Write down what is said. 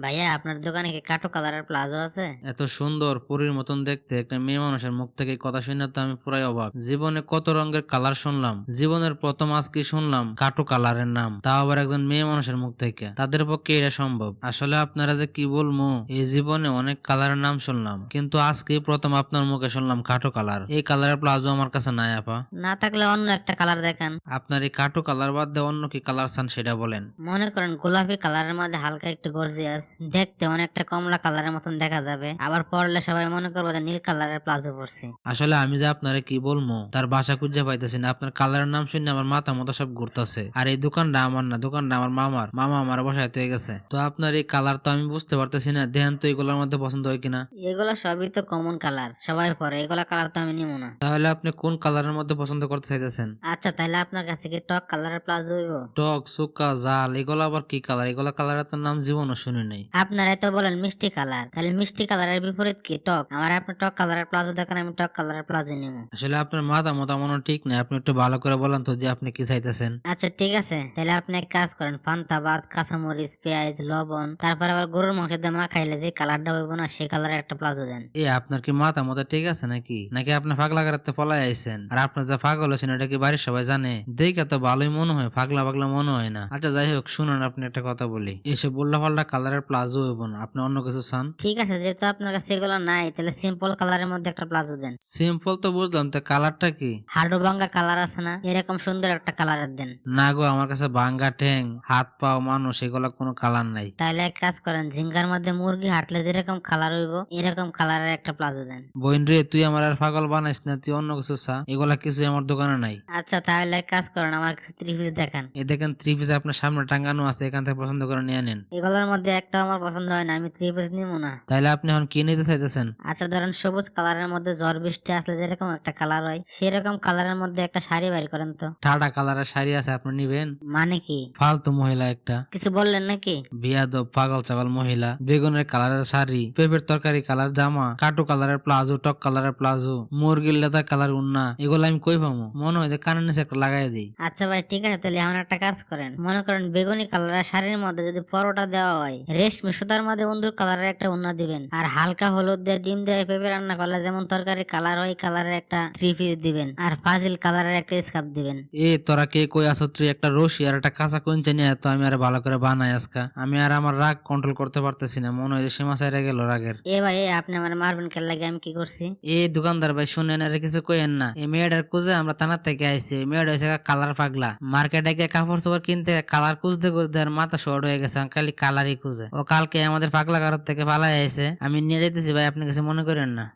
ভাইয়া আপনার দোকানে কি কাটো কালারের প্লাজো আছে? এত সুন্দর পরীর মতন দেখতে একটা মেয়ে মানুষের মুখ থেকে কথা শুনে তো আমি পুরাই অবাক। জীবনে কত রঙের কালার শুনলাম। জীবনের প্রথম আজকে শুনলাম? কাটো কালারের নাম। তাও আবার একজন মেয়ে মানুষের মুখ থেকে। তাদের পক্ষে এটা সম্ভব। আসলে আপনারা যে কি বলব? এই জীবনে অনেক কালারের নাম শুনলাম। কিন্তু আজকে প্রথম আপনার মুখে শুনলাম কাটো কালার। এই কালারের প্লাজো আমার কাছে নাই আপা। না থাকলে অন্য একটা কালার দেখান। আপনার এই কাটো কালার বাদ দিয়ে অন্য কি কালার চান সেটা বলেন। মনে করেন গোলাপি কালারের মধ্যে হালকা একটু গর্জিয়াস। দেখতে অনেকটা কমলা কালারের মতন দেখা যাবে। আবার পরলে সবাই মনে করব যে নীল কালারের প্লাজো পরছি। আসলে আমি যে আপনারে কি বলব তার বাসা খুঁজে পাইতেছি না। আপনার কালারের নাম শুনে আমার মাথা মতো সব ঘুরতেছে। আর এই দোকানটা আমার না দোকানটা আমার মামার। মামা আমার বাসায় হয়ে গেছে। তো আপনার এই কালার তো আমি বুঝতে পারতেছি না দেহান তো এগুলোর মধ্যে পছন্দ হয় কিনা। এগুলো সবই তো কমন কালার সবাই পরে। এগুলা কালার তো আমি নিব না। তাহলে আপনি কোন কালারের মধ্যে পছন্দ করতে চাইতেছেন? আচ্ছা তাহলে আপনার কাছে কি টক কালারের প্লাজো হইব? টক সুকা জাল এগুলো আবার কি কালার? এগুলো কালারের তো নাম জীবনও শুনি নাই। আপনারা তো বলেন মিষ্টি কালার। তাহলে মিষ্টি কালারের বিপরীত কি? টক। আমার আপনি টক কালারের প্লাজো দেখেন আমি টক কালারের প্লাজো নিব। আসলে আপনার মাথা মতো মনে ঠিক নাই। আপনি একটু ভালো করে বলেন তো যে আপনি কি চাইতেছেন। আচ্ছা ঠিক আছে। তাহলে আপনি এক কাজ করেন পান্তা ভাত কাঁচামরিচ পেঁয়াজ লবণ তারপর আবার গরুর মাংস দিয়ে মা খাইলে যে কালারটা হইব না সেই কালারের একটা প্লাজো দেন। এ আপনার কি মাথা মতো ঠিক আছে নাকি? নাকি আপনি ফাগলা করাতে পলাই আইছেন? আর আপনার যা পাগল হয়েছেন এটা কি বাড়ির সবাই জানে? দেখে তো ভালোই মনে হয় ফাগলা পাগলা মনে হয় না। আচ্ছা যাই হোক শুনুন আপনি একটা কথা বলি। এসে বললা পাল্টা কালারের প্লাজো হইব না। আপনি অন্য কিছু চান? ঠিক আছে যেহেতু আপনার কাছে এগুলো নাই তাহলে সিম্পল কালারের মধ্যে একটা প্লাজো দেন। সিম্পল তো বুঝলাম তো কালারটা কি? হাডু ভাঙ্গা কালার আছে না এরকম সুন্দর একটা কালারের দেন। না গো আমার কাছে ভাঙ্গা ঠ্যাং হাত পাও মানুষ এগুলা কোনো কালার নাই। তাহলে এক কাজ করেন ঝিঙ্গার মধ্যে মুরগি হাঁটলে যেরকম কালার হইব এরকম কালারের একটা প্লাজো দেন। বইন রে তুই আমার আর পাগল বানাইস না তুই অন্য কিছু চা এগুলা কিছু আমার দোকানে নাই। আচ্ছা তাহলে এক কাজ করেন আমার কিছু থ্রি পিস দেখান। এ দেখেন থ্রি পিস আপনার সামনে টাঙ্গানো আছে এখান থেকে পছন্দ করে নিয়ে নেন। এগুলোর মধ্যে একটা আমার পছন্দ হয় না আমি থ্রি পিস নিব না। তাহলে আপনি এখন কি নিতে চাইতেছেন? আচ্ছা ধরেন সবুজ কালারের মধ্যে ঝড় বৃষ্টি আসলে যেরকম একটা কালার হয় সেরকম কালারের মধ্যে একটা শাড়ি বাড়ি করেন তো। ঠাডা কালারের শাড়ি আছে আপনি নিবেন? মানে কি? ফালতু মহিলা একটা। কিছু বললেন নাকি? বিয়াদব পাগল ছাগল মহিলা বেগুনের কালারের শাড়ি পেঁপের তরকারি কালার জামা কাটু কালারের প্লাজো টক কালারের প্লাজো মুরগির লেদা কালার উন্না এগুলো আমি কই পাবো মনে হয় যে কানের নিচে একটা লাগাই দিই। আচ্ছা ভাই ঠিক আছে তাহলে এখন একটা কাজ করেন। মনে করেন বেগুনি কালারের শাড়ির মধ্যে যদি পরোটা দেওয়া হয় রেশমি সুতার মধ্যে অন্দুর কালারের একটা উন্না দিবেন। আর হালকা হলুদ দিয়ে ডিম দিয়ে পেঁপে রান্না করলে যেমন তরকারি কালার হয় কালারের একটা থ্রি পিস দিবেন। আর ফাজিল কালারের একটা স্কার্ফ দিবেন। এ তোরা কে কই আছো? তুই একটা রশি আর একটা কাঁচা কঞ্চে নিয়ে তো আমি আর ভালো করে বানাই আজকা। আমি আর আমার রাগ কন্ট্রোল করতে পারতেছি না মনে হয় যে সীমা সাইরে গেল রাগের। এ ভাই এ আপনি আমার মারবেন খেল লাগে আমি কি করছি? এ দোকানদার ভাই শুনেন আর কিছু কইেন না। এই মেয়েটার কুজে আমরা থানা থেকে আইছি। মেয়েটা হয়েছে কালার পাগলা। মার্কেটে গিয়ে কাপড় চোপড় কিনতে কালার খুঁজতে খুঁজতে আর মাথা শর্ট হয়ে গেছে খালি কালারই খুঁজে। ও কালকে আমাদের পাগলা কারোর থেকে পালাই আছে আমি নিয়ে যেতেছি ভাই, আপনি কিছু মনে করেন না।